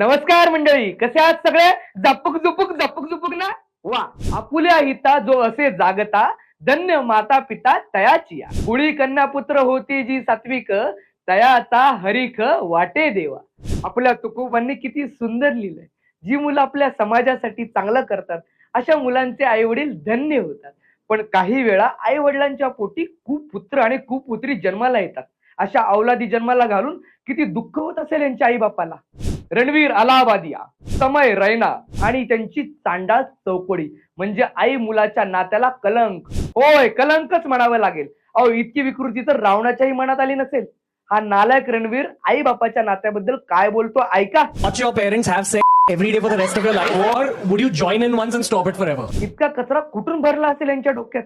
नमस्कार मंडळी कसे आहात सगळे? झपक झुपुक झपक झुपुक ना? वा आपुल्या हिता जो असे जागता धन्य माता पिता तयाची कुळी कन्या पुत्र होती जी सात्विक तयाचा हरिख वाटे देवा. आपल्या तुकोबांनी किती सुंदर लिहिलंय. जी मुलं आपल्या समाजासाठी चांगलं करतात अशा मुलांचे आई वडील धन्य होतात. पण काही वेळा आई वडिलांच्या पोटी खूप पुत्र आणि खूप पुत्री जन्माला येतात. अशा अवलादी जन्माला घालून किती दुःख होत असेल यांच्या आई बापाला रणवीर अलाहाबादिया समय रैना आणि त्यांची चांडाळ चौकडी. म्हणजे आई मुलाच्या नात्याला कलंक. होय कलंकच म्हणावं लागेल. अहो इतकी विकृती तर रावणाच्याही मनात आली नसेल. हा नालायक रणवीर आई बापाच्या नात्याबद्दल काय बोलतो ऐका. Watch your parents have sex every day for the rest of your life or would you join in once and stop it forever? इतका कचरा कुठून भरला असेल यांच्या डोक्यात?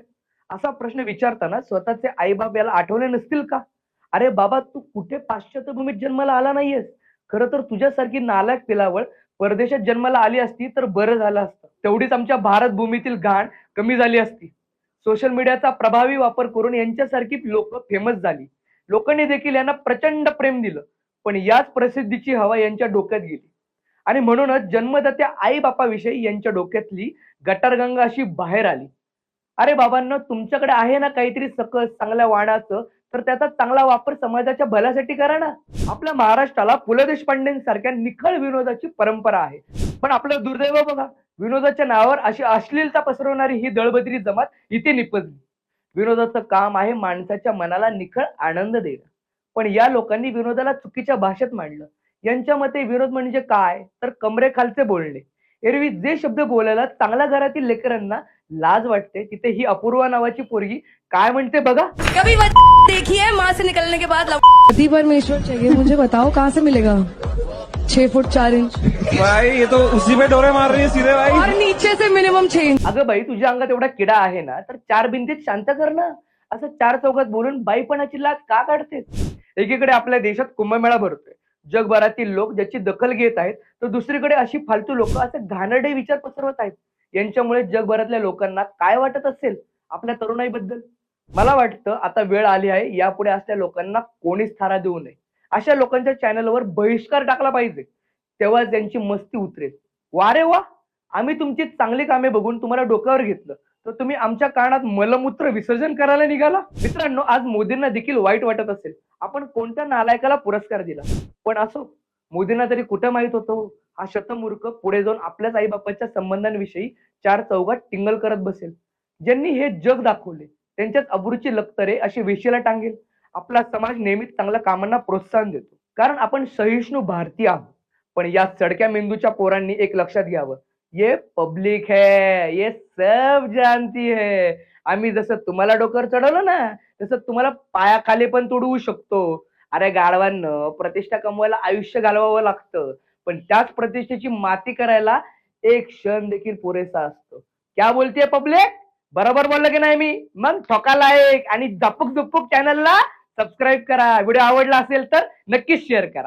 असा प्रश्न विचारताना स्वतःचे आईबाप याला आठवले नसतील का? अरे बाबा तू कुठे पाश्चात्य भूमीत जन्माला आला नाहीयेस. खरं तर तुझ्यासारखी नालायक पिलावळ परदेशात जन्माला आली असती तर बरं झालं असतं. तेवढीच आमच्या भारत भूमीतील घाण कमी झाली असती. सोशल मीडियाचा प्रभावी वापर करून यांच्यासारखी लोक फेमस झाली. लोकांनी देखील यांना प्रचंड प्रेम दिलं. पण याच प्रसिद्धीची हवा यांच्या डोक्यात गेली. आणि म्हणूनच जन्मदात्या आई बापाविषयी यांच्या डोक्यातली गटारगंगा अशी बाहेर आली. अरे बाबांना तुमच्याकडे आहे ना काहीतरी सकस चांगल्या वाणाचं? तर त्याचा चांगला वापर समाजाच्या भल्यासाठी करा ना. आपल्या महाराष्ट्राला पु ल देशपांडेंसारख्या निखळ विनोदाची परंपरा आहे. पण आपलं दुर्दैव बघा विनोदाच्या नावावर अशी अश्लीलता पसरवणारी ही दळबद्री जमात इथे निपजली. विनोदाचं काम आहे माणसाच्या मनाला निखळ आनंद देणं. पण या लोकांनी विनोदाला चुकीच्या भाषेत मांडलं. यांच्या मते विनोद म्हणजे काय? तर कमरेखालचे बोलणे. एरवी जे शब्द बोलायला चांगल्या घरातील लेकरांना लाज वाटते तिथे ही अपूर्वा नावाची पोरगी काय म्हणते बघा. कभी वजह देखी है माँ से निकलने के बाद पति परमेश्वर चाहिए मुझे बताओ कहाँ से मिलेगा? छह फुट चार इंच। भाई ये तो उसी में डोरे मार रही है सीधे भाई। और नीचे से मिनिमम छह इंच। अगं बाई तुझ्या अंगात एवढा किडा आहे ना तर चार भिंतीत शांत कर ना. असं चार चौकात बोलून बाईपणाची लाज का काढतेस? एकीकडे आपल्या देशात कुंभमेळा भरतोय. जगभरातील लोक ज्याची दखल घेत आहेत तर दुसरीकडे अशी फालतू लोक असे घाणेरडे विचार पसरवत आहेत. यांच्यामुळे जगभरातल्या लोकांना काय वाटत असेल आपल्या तरुणाईबद्दल? मला वाटतं आता वेळ आली आहे यापुढे असल्या लोकांना कोणीच थारा देऊ नये. अशा लोकांच्या चॅनलवर बहिष्कार टाकला पाहिजे तेव्हा त्यांची मस्ती उतरेल. वारे वा! आम्ही तुमची चांगली कामे बघून तुम्हाला डोक्यावर घेतलं. तर तुम्ही आमच्या कानात मलमूत्र विसर्जन करायला निघाला? मित्रांनो आज मोदींना देखील वाईट वाटत असेल. आपण कोणत्या नालायकाला पुरस्कार दिला? पण असो मोदींना तरी कुठं माहीत होतो? हा शतमूर्ख पुढे जाऊन आपल्याच आईबापाच्या संबंधांविषयी चार चौघात टिंगल करत बसेल. ज्यांनी हे जग दाखवले त्यांच्याच अबरूची लक्तरे अशी वेशीला टांगेल. आपला समाज नेहमीच चांगल्या कामांना प्रोत्साहन देतो. कारण आपण सहिष्णू भारतीय आहोत. पण या सडक्या मेंदूच्या पोरांनी एक लक्षात घ्यावं. ये पब्लिक है ये सब जानती है. आम्ही जसं तुम्हाला डोकर चढवलं ना तसं तुम्हाला पायाखाली पण तुडवू शकतो. अरे गाढवांना प्रतिष्ठा कमवायला आयुष्य घालवावं लागतं. पण त्याच प्रतिष्ठेची माती करायला एक क्षण देखील पुरेसा असतो. क्या बोलतीये पब्लिक? बरोबर बोललं की नाही मी? मग ठोका लायक आणि झपक झुपक चॅनलला सबस्क्राईब करा. व्हिडिओ आवडला असेल तर नक्कीच शेअर करा.